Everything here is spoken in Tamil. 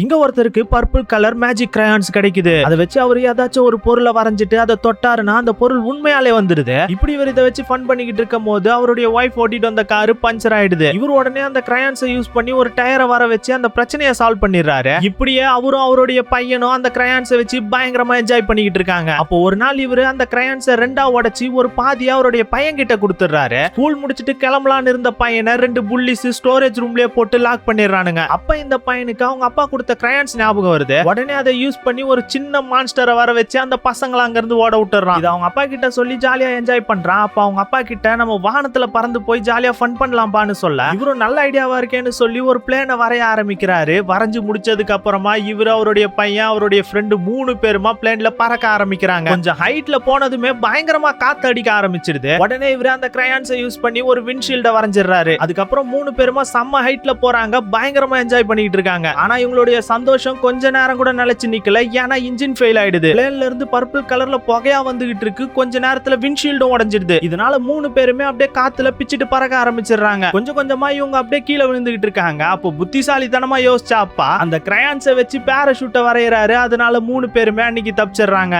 இங்க ஒருத்தருக்கு பர்பிள் கலர் மேஜிக் கிரையான்ஸ் கிடைக்குது. அதை வச்சு அவர் ஏதாச்சும் ஒரு பொருளை வரைஞ்சிட்டு அதை தொட்டாருன்னா அந்த பொருள் உண்மையாலே வந்துருது இப்படி இவர் இதை வச்சு ஃபன் பண்ணிக்கிட்டு இருக்கும் போது அவருடைய ஒய்ஃப் ஓட்டிட்டு வந்த காரு பஞ்சர் ஆயிடுது. இவர் உடனே அந்த கிரையான்ஸை யூஸ் பண்ணி ஒரு டயரை வர வச்சு அந்த பிரச்சனையை சால்வ் பண்ணிடுறாரு. இப்படியே அவரும் அவருடைய பையனும் அந்த கிரையான்ஸை வச்சு பயங்கரமா என்ஜாய் பண்ணிக்கிட்டு இருக்காங்க. அப்போ ஒரு நாள் இவரு அந்த கிரையான்ஸை ரெண்டா உடைச்சு ஒரு பாதியா அவருடைய பையன் கிட்ட கொடுத்துறாரு ஸ்கூல் முடிச்சிட்டு கிளம்பலான்னு இருந்த பையனை ரெண்டு புள்ளிஸ் ஸ்டோரேஜ் ரூம்லயே போட்டு லாக் பண்ணிடுறானுங்க. அப்ப இந்த பையனுக்கு அவங்க அப்பா கொடுத்த கிரையான்ஸ் ஞாபகம் வருது. உடனே அதை யூஸ் பண்ணி ஒரு சின்ன மான்ஸ்டரை வர வச்சு அந்த பசங்களை அங்கிருந்து ஓட விட்டுறான். இது அவங்க அப்பா கிட்ட சொல்லி ஜாலியா என்ஜாய் பண்றான். அப்ப அவங்க அப்பா கிட்ட நம்ம வானத்துல பறந்து போய் ஜாலியா ஃபன் பண்ணலாம்பான்னு சொல்ல இவரும் நல்ல ஐடியாவா இருக்கேன்னு சொல்லி ஒரு பிளேனை வரைய ஆரம்பிக்கிறாரு. வரைஞ்சு முடிச்சதுக்கு அப்புறமா இவர் அவருடைய பையன் அவருடைய ஃப்ரெண்டு மூணு பேருமா பிளேன்ல பறக்க ஆரம்பிக்கிறாங்க. கொஞ்சம் ஹைட்ல போனதுமே பயங்கரமா காத்து அடிக்க ஆரம்பிச்சிருது. உடனே இவர் அந்த கிரையான்ஸை யூஸ் பண்ணி ஒரு விண்ட்ஷீல்ட வரைஞ்சிடுறாரு. அதுக்கப்புறம் மூணு பேருமா செம்ம ஹைட்ல போறாங்க. பயங்கரமா என்ஜாய் பண்ணிட்டு இருக்காங்க. ஆனா இவங்களுடைய சந்தோஷம் கொஞ்ச நேரம் கூட நிலைச்சு நிக்கல. ஏன்னா இன்ஜின் ஃபெயில் ஆயிடுது. பிளேன்ல இருந்து பர்பிள் கலர்ல புகையா வந்துகிட்டு இருக்கு. கொஞ்ச நேரத்துல விண்ட்ஷீல்டும் உடஞ்சிடுது. இதனால மூணு பேருமே அப்படியே காத்துல பிச்சுட்டு பறக்க ஆரம்பிச்சிடுறாங்க. கொஞ்சம் கொஞ்சமா இவங்க அப்படியே கீழே விழுந்துகிட்டு இருக்காங்க. அப்போ புத்திசாலித்தனமா யோசிச்சா அப்பா அந்த கிரையான்ஸை வச்சு பேரஷூட்டை வரைகிறாரு அதனால மூணு பேருமே அன்னைக்கு தப்பிச்சிடுறாங்க.